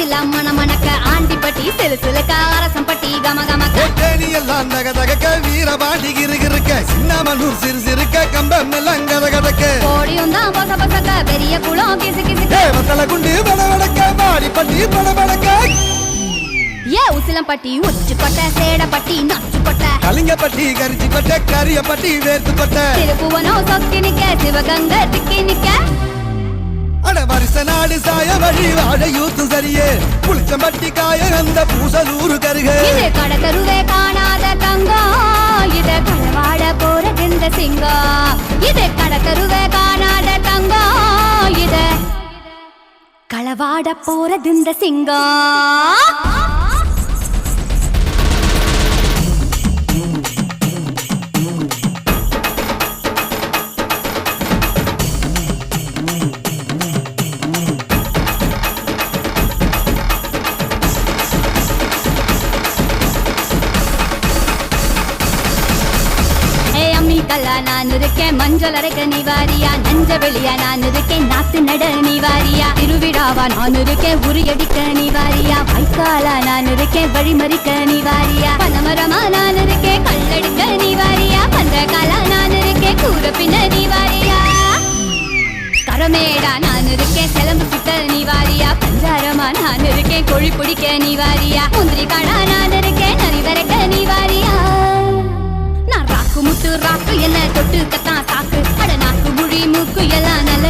ஜில்லா மண மணக்க ஆண்டிப்பட்டி சிலு சிலுக்க அரசம்பட்டி கம கமக்க எல்லாம் தக தகக்க வீரபாண்டி கிருகிருக்க சின்னமனூர் சிறு சிறுக்க கம்பம் எல்லாம் கத கதக்க கோடியும் தான் பொச பொசக்க பெரிய குளம் கிசு கிசுக்க தேவத்தல குண்டு பட வடக்க மாடி பட்டி பட வடக்க ஏ உசிலம்பட்டி உச்சுக்கொட்டை சேடப்பட்டி நச்சுக்கொட்டை கலிங்கப்பட்டி கரிச்சி பட்ட கரியப்பட்டி வேர்த்து பட்ட திருப்புவனம் சொக்கி நிக்க சிவகங்கை திக்கி நிக்க அட நாடு சாய வழி வாழ யூத்து சரியே. புளிச்சம்பட்டி காய அந்த பூசலூரு கருக. இது கடத்தருவே காணாத தங்கம் இத கடவாட போறது இந்த சிங்கம் இது கடத்தருவே காணாத தங்கம் இது களவாட போறது இந்த சிங்கா. ஏ கல்லா நான் இருக்கேன். மஞ்சள் அரைக்க நிவாரியா நஞ்ச வெளியா? நான் இருக்கேன். நாத்து நட நிவாரியா திருவிழாவா? நான் இருக்கேன். உரியடிக்க நிவாரியா வைக்காலா நான் இருக்கேன். வழிமறிக்க நிவாரியா பனமரமா? நான் இருக்கேன். கல்லடிக்க நிவாரியா பந்தகாலா நான் இருக்கேன். கூற பின்ன நீ கரமேடா? நான் இருக்கேன். சிலம்பு சுத்த நிவாரியா பஞ்சாரமா? நான் இருக்கேன். கொழி பிடிக்க நிவாரியா முந்திரி காடா நான் முத்து என்ன தொட்டு கத்தான் சாக்கு? அட நாக்கு முழி மூக்கு எல்லாம் நல்ல